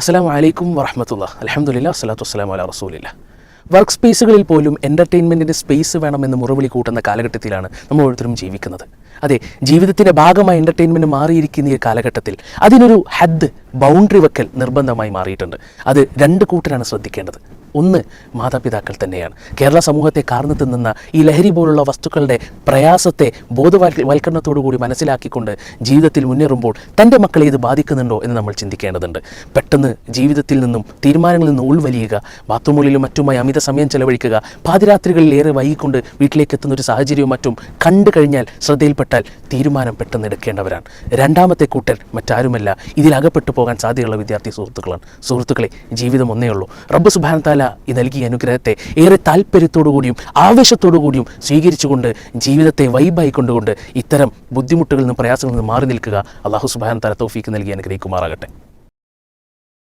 അസ്സാം വലൈക്കും വറഹമത്തുള്ള അലഹമുല്ല അസ്സലാത്തു വസ്സലാം അല റസൂലില്ല വർക്ക് സ്പേസുകളിൽ പോലും എന്റർടൈൻമെന്റിന്റെ സ്പേസ് വേണമെന്ന് മുറവിളി കൂട്ടുന്ന കാലഘട്ടത്തിലാണ് നമ്മൾ ഓരോരുത്തരും ജീവിക്കുന്നത്. അതെ ജീവിതത്തിന്റെ ഭാഗമായി എന്റർടൈൻമെന്റ് മാറിയിരിക്കുന്ന ഈ കാലഘട്ടത്തിൽ അതിനൊരു ഹദ് ബൗണ്ടറി വെക്കൽ നിർബന്ധമായി മാറിയിട്ടുണ്ട്. അത് രണ്ട് കൂട്ടരാണ് ശ്രദ്ധിക്കേണ്ടത്. ഒന്ന് മാതാപിതാക്കൾ തന്നെയാണ്. കേരള സമൂഹത്തെ കാർന്നു തിന്നുന്ന ഈ ലഹരി പോലുള്ള വസ്തുക്കളുടെ പ്രയാസത്തെ ബോധവൽക്കരണത്തോടു കൂടി മനസ്സിലാക്കിക്കൊണ്ട് ജീവിതത്തിൽ മുന്നേറുമ്പോൾ തന്റെ മക്കളെ ഇത് ബാധിക്കുന്നുണ്ടോ എന്ന് നമ്മൾ ചിന്തിക്കേണ്ടതുണ്ട്. പെട്ടെന്ന് ജീവിതത്തിൽ നിന്നും തീരുമാനങ്ങളിൽ നിന്ന് ഉൾവലിയുക ബാത്റൂമുകളിലും മറ്റുമായി അമിത സമയം ചെലവഴിക്കുക പാതിരാത്രികളിൽ ഏറെ വൈകിക്കൊണ്ട് വീട്ടിലേക്ക് എത്തുന്ന ഒരു സാഹചര്യവും മറ്റും കണ്ടു കഴിഞ്ഞാൽ ശ്രദ്ധയിൽപ്പെട്ടാൽ തീരുമാനം പെട്ടെന്ന് എടുക്കേണ്ടവരാണ്. രണ്ടാമത്തെ കൂട്ടർ മറ്റാരുമല്ല. ഇതിലകപ്പെട്ടു പോകാൻ സാധ്യതയുള്ള വിദ്യാർത്ഥി സുഹൃത്തുക്കളാണ്. സുഹൃത്തുക്കളെ ജീവിതം ഒന്നേ ഉള്ളൂ. റബ്ബ് സുബാനത്താല താല ഈ നൽകിയ അനുഗ്രഹത്തെ ഏറെ താല്പര്യത്തോടു കൂടിയും ആവേശത്തോടു കൂടിയും സ്വീകരിച്ചുകൊണ്ട് ജീവിതത്തെ വൈബായി കൊണ്ടുകൊണ്ട് ഇത്തരം ബുദ്ധിമുട്ടുകളിൽ നിന്നും പ്രയാസങ്ങളിൽ നിന്നും മാറി നിൽക്കുക. അള്ളാഹു സുബാൻ താല തൗഫീക്ക് നൽകി അനുഗ്രഹിക്കുമാറാകട്ടെ.